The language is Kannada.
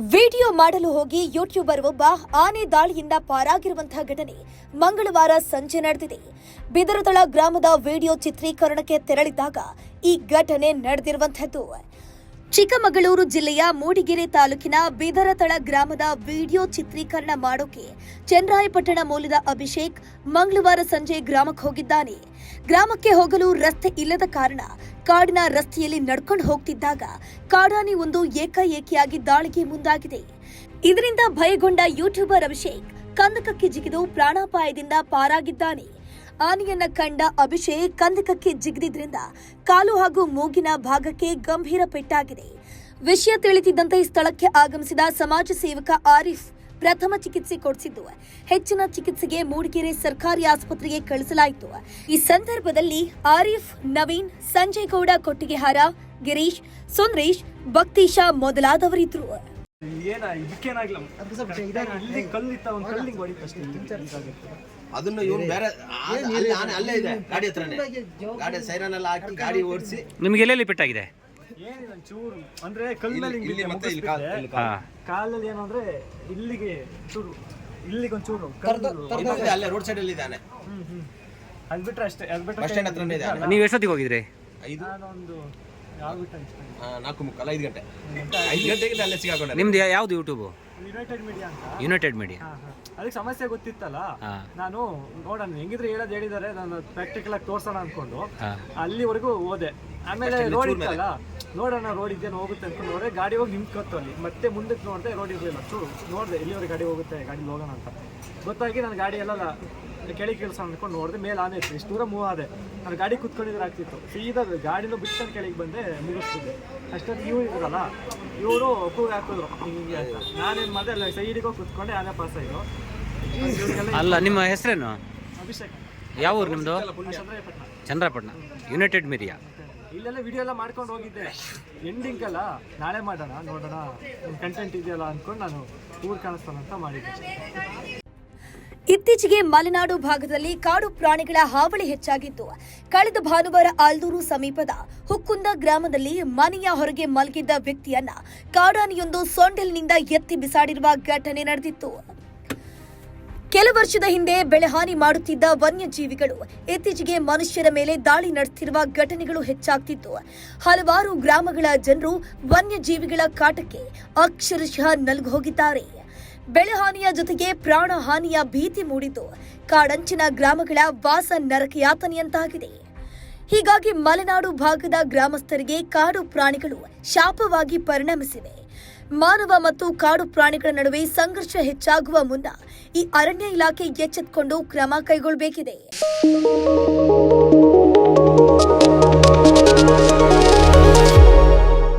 ವಿಡಿಯೋ ಮಾಡಲು ಹೋಗಿ ಯೂಟ್ಯೂಬರ್ ಒಬ್ಬ ಆನೆ ದಾಳಿಯಿಂದ ಪಾರಾಗಿರುವಂತಹ ಘಟನೆ ಮಂಗಳವಾರ ಸಂಜೆ ನಡೆದಿದೆ. ಬಿದರತಳ ಗ್ರಾಮದ ವಿಡಿಯೋ ಚಿತ್ರೀಕರಣಕ್ಕೆ ತೆರಳಿದಾಗ ಈ ಘಟನೆ ನಡೆದಿರುವಂತಹದ್ದು ಚಿಕ್ಕಮಗಳೂರು ಜಿಲ್ಲೆಯ ಮೂಡಿಗೆರೆ ತಾಲೂಕಿನ ಬಿದರತಳ ಗ್ರಾಮದ ವಿಡಿಯೋ ಚಿತ್ರೀಕರಣ ಮಾಡೋಕೆ ಚನ್ನರಾಯಪಟ್ಟಣ ಮೂಲದ ಅಭಿಷೇಕ್ ಮಂಗಳವಾರ ಸಂಜೆ ಗ್ರಾಮಕ್ಕೆ ಹೋಗಿದ್ದಾನೆ. ಗ್ರಾಮಕ್ಕೆ ಹೋಗಲು ರಸ್ತೆ ಇಲ್ಲದ ಕಾರಣ ಕಾಡಿನ ರಸ್ತೆಯಲ್ಲಿ ನಡ್ಕೊಂಡು ಹೋಗ್ತಿದ್ದಾಗ ಕಾಡಾನಿ ಒಂದು ಏಕಾಏಕಿಯಾಗಿ ದಾಳಿಗೆ ಮುಂದಾಗಿದೆ. ಇದರಿಂದ ಭಯಗೊಂಡ ಯೂಟ್ಯೂಬರ್ ಅಭಿಷೇಕ್ ಕಂದಕಕ್ಕೆ ಜಿಗಿದು ಪ್ರಾಣಾಪಾಯದಿಂದ ಪಾರಾಗಿದ್ದಾನೆ. ಆನೆಯನ್ನ ಕಂಡ ಅಭಿಷೇಕ್ ಕಂದಕಕ್ಕೆ ಜಿಗಿದ್ರಿಂದ ಕಾಲು ಹಾಗೂ ಮೂಗಿನ ಭಾಗಕ್ಕೆ ಗಂಭೀರ ಪೆಟ್ಟಾಗಿದೆ. ವಿಷಯ ತಿಳಿತಿದ್ದಂತೆ ಸ್ಥಳಕ್ಕೆ ಆಗಮಿಸಿದ ಸಮಾಜ ಸೇವಕ ಆರಿಫ್ ಪ್ರಥಮ ಚಿಕಿತ್ಸೆ ಕೊಡಿಸಿದ್ದು. ಹೆಚ್ಚಿನ ಚಿಕಿತ್ಸೆಗೆ ಮೂಡಿಗೆರೆ ಸರ್ಕಾರಿ ಆಸ್ಪತ್ರೆಗೆ ಕಳಿಸಲಾಯಿತು. ಈ ಸಂದರ್ಭದಲ್ಲಿ ಆರಿಫ್ ನವೀನ್ ಸಂಜಯ್ ಗೌಡ ಕೊಟ್ಟಿಗೆಹಾರ ಗಿರೀಶ್ ಸುಂದ್ರೇಶ್ ಭಕ್ತೀಶ ಮೊದಲಾದವರಿದ್ರು. ಅದನ್ನ ಇವನು ಬೇರೆ ಅಲ್ಲೇ ಇದೆ ಗಾಡಿ ಹತ್ರನೇ. ಗಾಡಿ ಸೈರನ್ ಎಲ್ಲ ಹಾಕಿ ಗಾಡಿ ಓಡಿಸಿ. ನಿಮ್ಗೆ ಎಲ್ಲೆಲ್ಲಿ ಪೆಟ್ಟಾಗಿದೆ? ಏನಿಲ್ಲ ಒಂಚೂರು ಅಂದ್ರೆ ಕಲ್ ಮೇಲೆ ಇಲ್ಲಿ ಮತ್ತೆ ಇಲ್ಲಿ ಕಾಲ್- ಇಲ್ಲಿ ಕಾಲ್. ಕಾಲಲ್ಲಿ ಏನು ಅಂದ್ರೆ ಇಲ್ಲಿಗೆ ಚೂರು ಇಲ್ಲಿಗೆ ಒಂಚೂರು ಕಲ್ಲು ಇನ್ನೊಂದು ಅಲ್ಲೇ ರೋಡ್ ಸೈಡ್ ಅಲ್ಲಿ ಇದೆ ಹ್ಮ್ ಹ್ಮ್. ಅದ್ ಬಿಟ್ರೆ ಅಷ್ಟೇ ಅದ್ ಬಿಟ್ರೆ ಬಸ್ ಸ್ಟ್ಯಾಂಡ್ ಹತ್ರನೇ ಇದೆ ಆನೆ ನೀವು ಎಷ್ಟೊತ್ತಿಗೆ ಹೋಗಿದ್ರಿ? ಐದು. ನಾನೊಂದು ಯಾವ ಬಿಟ್ಟ ಆ, ನಾಲ್ಕು ಮುಕ್ಕಲ್ಲ ಐದು ಗಂಟೆ. ಐದು ಗಂಟೆಗೆ ಅಲ್ಲೇ ಸಿಗಾಕೊಂಡೆ ನಿಮ್ದು ಯಾ- ಯಾವ್ದು ಯೂಟ್ಯೂಬು ಯುನೈಟೆಡ್ ಮೀಡಿಯಾ ಅಂತ. ಯುನೈಟೆಡ್ ಮೀಡಿಯಾ ಹಾ, ಹಾ. ಅದಕ್ಕೆ ಸಮಸ್ಯೆ ಗೊತ್ತಿತ್ತಲ್ಲ? ಹಾ. ನಾನು ನೋಡೋಣ ಹೆಂಗಿದ್ರೆ ಹೇಳೋದು ಹೇಳಿದ್ದಾರೆ ನಾನು ಪ್ರಾಕ್ಟಿಕಲ್ ಆಗಿ ತೋರ್ಸೋಣ ಅನ್ಕೊಂಡು. ಹಾ. ಅಲ್ಲಿವರೆಗೂ ಹೋದೆ. ಆಮೇಲೆ ರೋಡ್ ಇತ್ತಲ್ಲ ನೋಡೋಣ ರೋಡ್ ಇದ್ದೇನು ಹೋಗುತ್ತೆ ಅಂತ ನೋಡಿದ್ರೆ ಗಾಡಿ ಹೋಗಿ ನಿಂತ್ಕೊತ್ತು ಅಲ್ಲಿ. ಮತ್ತೆ ಮುಂದಕ್ಕೆ ನೋಡಿದೆ ರೋಡ್ ಇರಲಿಲ್ಲ. ಚೂರು ನೋಡಿದೆ ಎಲ್ಲಿವರೆಗೆ ಗಾಡಿ ಹೋಗುತ್ತೆ ಗಾಡಿ ಹೋಗೋಣ ಅಂತ. ಗೊತ್ತಾಗಿ ನಾನು ಗಾಡಿ ಎಲ್ಲ ಕೆಳಗೆ ಕೆಲಸ ಅಂದ್ಕೊಂಡು ನೋಡಿದೆ ಮೇಲೆ ಆನೆ ಇತ್ತು ಇಷ್ಟು ದೂರ ಮೂವ್ ಆದೆ. ನಾನು ಗಾಡಿ ಕುತ್ಕೊಂಡಿದ್ರೆ ಆಗ್ತಿತ್ತು. ಸೀದಾ ಗಾಡಿನ ಬಿಟ್ಕೊಂಡು ಕೆಳಗೆ ಬಂದೆ ಮುಗಿಸ್ತಿದ್ದೆ. ಅಷ್ಟೊತ್ತಿಗೆ ಇವ್ರು ಇದ್ರಲ್ಲ ಇವರು ಕೂಗಿ ಹಾಕಿದ್ರು. ಹಿಂಗೆ ಅಂತ. ನಾನೇನು ಮಾಡಿದೆ ಅಲ್ಲ ಸೈಡಿಗೆ ಹೋಗಿ ಕುತ್ಕೊಂಡೆ ಆನೆ ಪಾಸ್ ಆಯಿತು. ಅಲ್ಲ ನಿಮ್ಮ ಹೆಸರೇನು? ಅಭಿಷೇಕ್. ಯಾವ ಊರು ನಿಮ್ಮದು ಚಂದ್ರಾಯಪಟ್ಟಣ ಚಂದ್ರಪಟ್ಟಣ. ಯುನೈಟೆಡ್ ಮೀಡಿಯಾ ಇಲ್ಲೆಲ್ಲ ವಿಡಿಯೋ ಎಲ್ಲ ಮಾಡ್ಕೊಂಡು ಹೋಗಿದ್ದೆ. ಎಂಡಿಂಗ್ ಅಲ್ಲ. ನಾಳೆ ಮಾಡೋಣ, ನೋಡೋಣ. ಕಂಟೆಂಟ್ ಇದೆಯಲ್ಲ ಅಂದ್ಕೊಂಡು ನಾನು ಊರ್ ಕಾಣಿಸ್ತಾನ ಅಂತ ಮಾಡಿದ್ದೆ. ಇತ್ತೀಚೆಗೆ ಮಲೆನಾಡು ಭಾಗದಲ್ಲಿ ಕಾಡು ಪ್ರಾಣಿಗಳ ಹಾವಳಿ ಹೆಚ್ಚಾಗಿದ್ದು ಕಳೆದ ಭಾನುವಾರ ಆಲ್ದೂರು ಸಮೀಪದ ಹುಕ್ಕುಂದ ಗ್ರಾಮದಲ್ಲಿ ಮನೆಯ ಹೊರಗೆ ಮಲಗಿದ್ದ ವ್ಯಕ್ತಿಯನ್ನ ಕಾಡಾನೆಯೊಂದು ಸೊಂಡಿಲಿನಿಂದ ಎತ್ತಿ ಬಿಸಾಡಿರುವ ಘಟನೆ ನಡೆದಿತ್ತು. ಕೆಲ ವರ್ಷದ ಹಿಂದೆ ಬೆಳೆಹಾನಿ ಮಾಡುತ್ತಿದ್ದ ವನ್ಯಜೀವಿಗಳು ಇತ್ತೀಚೆಗೆ ಮನುಷ್ಯರ ಮೇಲೆ ದಾಳಿ ನಡೆಸಿರುವ ಘಟನೆಗಳು ಹೆಚ್ಚಾಗ್ತಿತ್ತು. ಹಲವಾರು ಗ್ರಾಮಗಳ ಜನರು ವನ್ಯಜೀವಿಗಳ ಕಾಟಕ್ಕೆ ಅಕ್ಷರಶಃ ನಲುಗೋಗಿದ್ದಾರೆ. ಬೆಳೆಹಾನಿಯ ಜೊತೆಗೆ ಪ್ರಾಣ ಹಾನಿಯ ಭೀತಿ ಮೂಡಿದ್ದು ಕಾಡಂಚಿನ ಗ್ರಾಮಗಳ ವಾಸ ನರಕಯಾತನೆಯಂತಾಗಿದೆ. ಹೀಗಾಗಿ ಮಲೆನಾಡು ಭಾಗದ ಗ್ರಾಮಸ್ಥರಿಗೆ ಕಾಡು ಪ್ರಾಣಿಗಳು ಶಾಪವಾಗಿ ಪರಿಣಮಿಸಿವೆ. ಮಾನವ ಮತ್ತು ಕಾಡು ಪ್ರಾಣಿಗಳ ನಡುವೆ ಸಂಘರ್ಷ ಹೆಚ್ಚಾಗುವ ಮುನ್ನ ಈ ಅರಣ್ಯ ಇಲಾಖೆ ಎಚ್ಚೆತ್ತುಕೊಂಡು ಕ್ರಮ ಕೈಗೊಳ್ಳಬೇಕಿದೆ